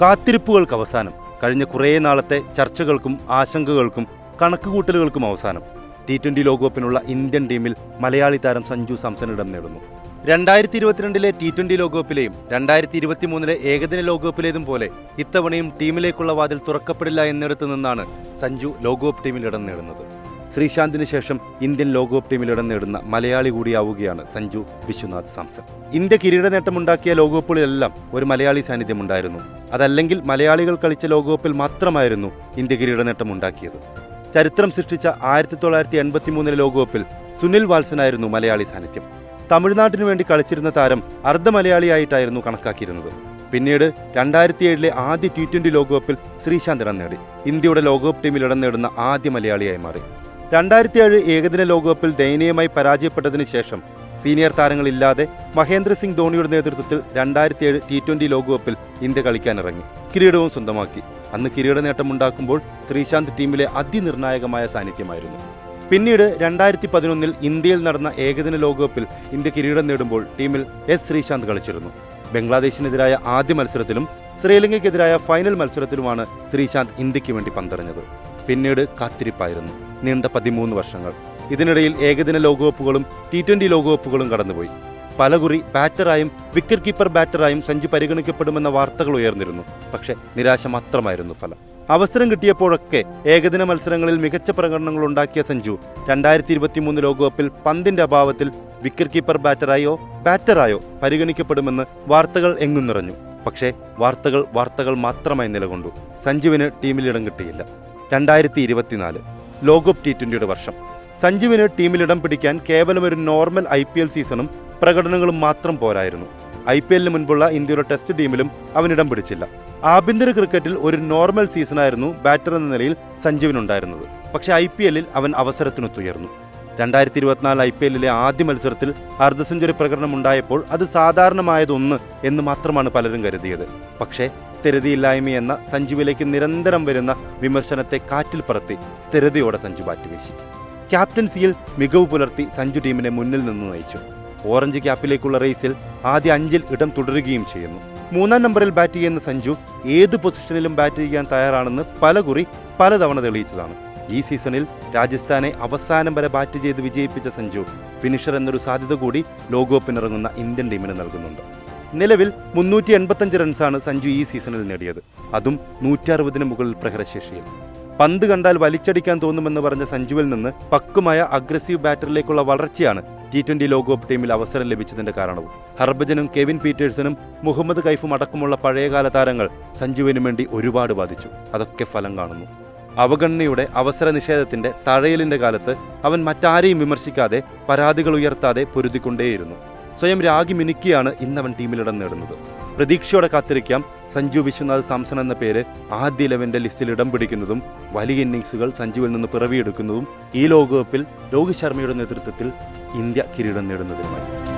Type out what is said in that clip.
കാത്തിരിപ്പുകൾക്ക് അവസാനം. കഴിഞ്ഞ കുറേ നാളത്തെ ചർച്ചകൾക്കും ആശങ്കകൾക്കും കണക്കുകൂട്ടലുകൾക്കും അവസാനം. ടി ട്വന്റി ലോകകപ്പിനുള്ള ഇന്ത്യൻ ടീമിൽ മലയാളി താരം സഞ്ജു സാംസൺ ഇടം നേടുന്നു. രണ്ടായിരത്തി ഇരുപത്തിരണ്ടിലെ ടി ട്വന്റി ലോകകപ്പിലെയും രണ്ടായിരത്തി ഇരുപത്തിമൂന്നിലെ ഏകദിന ലോകകപ്പിലേതും പോലെ ഇത്തവണയും ടീമിലേക്കുള്ള വാതിൽ തുറക്കപ്പെടില്ല എന്നിടത്തു നിന്നാണ് സഞ്ജു ലോകകപ്പ് ടീമിൽ ഇടം നേടുന്നത്. ശ്രീശാന്തിന് ശേഷം ഇന്ത്യൻ ലോകകപ്പ് ടീമിൽ ഇടം നേടുന്ന മലയാളി കൂടിയാവുകയാണ് സഞ്ജു വിശ്വനാഥ് സാംസൺ. ഇന്ത്യ കിരീട നേട്ടമുണ്ടാക്കിയ ലോകകപ്പുകളിലെല്ലാം ഒരു മലയാളി സാന്നിധ്യമുണ്ടായിരുന്നു. അതല്ലെങ്കിൽ മലയാളികൾ കളിച്ച ലോകകപ്പിൽ മാത്രമായിരുന്നു ഇന്ത്യ കിരീട നേട്ടമുണ്ടാക്കിയത് ചരിത്രം സൃഷ്ടിച്ച ആയിരത്തി തൊള്ളായിരത്തി എൺപത്തി മൂന്നിലെ ലോകകപ്പിൽ സുനിൽ വാത്സനായിരുന്നു മലയാളി സാന്നിധ്യം. തമിഴ്നാട്ടിനു വേണ്ടി കളിച്ചിരുന്ന താരം അർദ്ധ മലയാളിയായിട്ടായിരുന്നു കണക്കാക്കിയിരുന്നത്. പിന്നീട് രണ്ടായിരത്തി ഏഴിലെ ആദ്യ ടി ട്വന്റി ലോകകപ്പിൽ ശ്രീശാന്ത് ഇടം നേടി. ഇന്ത്യയുടെ ലോകകപ്പ് ടീമിൽ ഇടം നേടുന്ന ആദ്യ മലയാളിയായി മാറി. രണ്ടായിരത്തി ഏഴ് ഏകദിന ലോകകപ്പിൽ ദയനീയമായി പരാജയപ്പെട്ടതിന് ശേഷം സീനിയർ താരങ്ങളില്ലാതെ മഹേന്ദ്ര സിംഗ് ധോണിയുടെ നേതൃത്വത്തിൽ രണ്ടായിരത്തി ഏഴ് ടി ട്വന്റി ലോകകപ്പിൽ ഇന്ത്യ കളിക്കാനിറങ്ങി. കിരീടവും സ്വന്തമാക്കി. അന്ന് കിരീട നേട്ടമുണ്ടാക്കുമ്പോൾ ശ്രീശാന്ത് ടീമിലെ അതിനിർണായകമായ സാന്നിധ്യമായിരുന്നു. പിന്നീട് രണ്ടായിരത്തി പതിനൊന്നിൽ ഇന്ത്യയിൽ നടന്ന ഏകദിന ലോകകപ്പിൽ ഇന്ത്യ കിരീടം നേടുമ്പോൾ ടീമിൽ എസ് ശ്രീശാന്ത് കളിച്ചിരുന്നു. ബംഗ്ലാദേശിനെതിരായ ആദ്യ മത്സരത്തിലും ശ്രീലങ്കയ്ക്കെതിരായ ഫൈനൽ മത്സരത്തിലുമാണ് ശ്രീശാന്ത് ഇന്ത്യയ്ക്ക് വേണ്ടി പന്തറിഞ്ഞത്. പിന്നീട് കാത്തിരിപ്പായിരുന്നു. നീണ്ട പതിമൂന്ന് വർഷങ്ങൾ. ഇതിനിടയിൽ ഏകദിന ലോകകപ്പുകളും ടി ട്വന്റി ലോകകപ്പുകളും കടന്നുപോയി. പലകുറി ബാറ്ററായും വിക്കറ്റ് കീപ്പർ ബാറ്ററായും സഞ്ജു പരിഗണിക്കപ്പെടുമെന്ന വാർത്തകൾ ഉയർന്നിരുന്നു. പക്ഷേ നിരാശ മാത്രമായിരുന്നു ഫലം. അവസരം കിട്ടിയപ്പോഴൊക്കെ ഏകദിന മത്സരങ്ങളിൽ മികച്ച പ്രകടനങ്ങൾ ഉണ്ടാക്കിയ സഞ്ജു രണ്ടായിരത്തി ഇരുപത്തിമൂന്ന് ലോകകപ്പിൽ പന്തിന്റെ അഭാവത്തിൽ വിക്കറ്റ് കീപ്പർ ബാറ്ററായോ ബാറ്ററായോ പരിഗണിക്കപ്പെടുമെന്ന് വാർത്തകൾ എങ്ങും നിറഞ്ഞു. പക്ഷേ വാർത്തകൾ വാർത്തകൾ മാത്രമായി നിലകൊണ്ടു. സഞ്ജുവിന് ടീമിൽ ഇടം കിട്ടിയില്ല. രണ്ടായിരത്തി ഇരുപത്തിനാല് ലോകകപ്പ് ടി ട്വന്റിയുടെ വർഷം. സഞ്ജുവിന് ടീമിൽ ഇടം പിടിക്കാൻ കേവലം ഒരു നോർമൽ ഐ പി എൽ സീസണും പ്രകടനങ്ങളും മാത്രം പോരായിരുന്നു. ഐ പി എല്ലിന് മുൻപുള്ള ഇന്ത്യയുടെ ടെസ്റ്റ് ടീമിലും അവൻ ഇടം പിടിച്ചില്ല. ആഭ്യന്തര ക്രിക്കറ്റിൽ ഒരു നോർമൽ സീസണായിരുന്നു ബാറ്റർ എന്ന നിലയിൽ സഞ്ജുവിനുണ്ടായിരുന്നത്. പക്ഷേ ഐ പി എല്ലിൽ അവൻ അവസരത്തിനൊത്തുയർന്നു. രണ്ടായിരത്തി ഇരുപത്തിനാല് ഐ പി എല്ലിലെ ആദ്യ മത്സരത്തിൽ അർദ്ധ സെഞ്ചുറി പ്രകടനം ഉണ്ടായപ്പോൾ അത് സാധാരണമായതൊന്ന് എന്ന് മാത്രമാണ് പലരും കരുതിയത്. പക്ഷേ സ്ഥിരതയില്ലായ്മ എന്ന സഞ്ജുവിലേക്ക് നിരന്തരം വരുന്ന വിമർശനത്തെ കാറ്റിൽ പറത്തി സ്ഥിരതയോടെ സഞ്ജു ബാറ്റ് വീശി ക്യാപ്റ്റൻസിയിൽ മികവ് പുലർത്തി സഞ്ജു ടീമിനെ മുന്നിൽ നിന്ന് നയിച്ചു. ഓറഞ്ച് ക്യാപ്പിലേക്കുള്ള റേസിൽ ആദ്യ അഞ്ചിൽ ഇടം തുടരുകയും ചെയ്യുന്നു. മൂന്നാം നമ്പറിൽ ബാറ്റ് ചെയ്യുന്ന സഞ്ജു ഏത് പൊസിഷനിലും ബാറ്റ് ചെയ്യാൻ തയ്യാറാണെന്ന് പലകുറി പലതവണ തെളിയിച്ചതാണ്. ഈ സീസണിൽ രാജസ്ഥാനെ അവസാനം വരെ ബാറ്റ് ചെയ്ത് വിജയിപ്പിച്ച സഞ്ജു ഫിനിഷർ എന്നൊരു സാധ്യത കൂടി ലോകകപ്പിനിറങ്ങുന്ന ഇന്ത്യൻ ടീമിന് നൽകുന്നുണ്ട്. നിലവിൽ മുന്നൂറ്റി എൺപത്തഞ്ച് റൺസാണ് സഞ്ജു ഈ സീസണിൽ നേടിയത്. അതും നൂറ്റി അറുപതിന് മുകളിൽ പ്രഹരശേഷിയിൽ. പന്ത് കണ്ടാൽ വലിച്ചടിക്കാൻ തോന്നുമെന്ന് പറഞ്ഞ സഞ്ജുവിൽ നിന്ന് പക്കുമായ അഗ്രസീവ് ബാറ്ററിലേക്കുള്ള വളർച്ചയാണ് ടി ട്വന്റി ലോകകപ്പ് ടീമിൽ അവസരം ലഭിച്ചതിന്റെ കാരണവും. ഹർഭജനും കെവിൻ പീറ്റേഴ്സണും മുഹമ്മദ് കൈഫും അടക്കമുള്ള പഴയകാല താരങ്ങൾ സഞ്ജുവിനു വേണ്ടി ഒരുപാട് ബാധിച്ചു അതൊക്കെ ഫലം കാണുന്നു. അവഗണനയുടെ അവസര നിഷേധത്തിന്റെ തഴയലിന്റെ കാലത്ത് അവൻ മറ്റാരെയും വിമർശിക്കാതെ പരാതികൾ ഉയർത്താതെ പൊരുതിക്കൊണ്ടേയിരുന്നു. സ്വയം രാഗി മിനുക്കിയാണ് ഇന്നവൻ ടീമിലിടം നേടുന്നത്. പ്രതീക്ഷയോടെ കാത്തിരിക്കാം സഞ്ജു വിശ്വനാഥ് സാംസൺ എന്ന പേര് ആദ്യ ഇലവന്റെ ലിസ്റ്റിൽ ഇടം പിടിക്കുന്നതും വലിയ ഇന്നിങ്സുകൾ സഞ്ജുവിൽ നിന്ന് പിറവിയെടുക്കുന്നതും ഈ ലോകകപ്പിൽ രോഹിത് ശർമ്മയുടെ നേതൃത്വത്തിൽ ഇന്ത്യ കിരീടം നേടുന്നതിനുമായി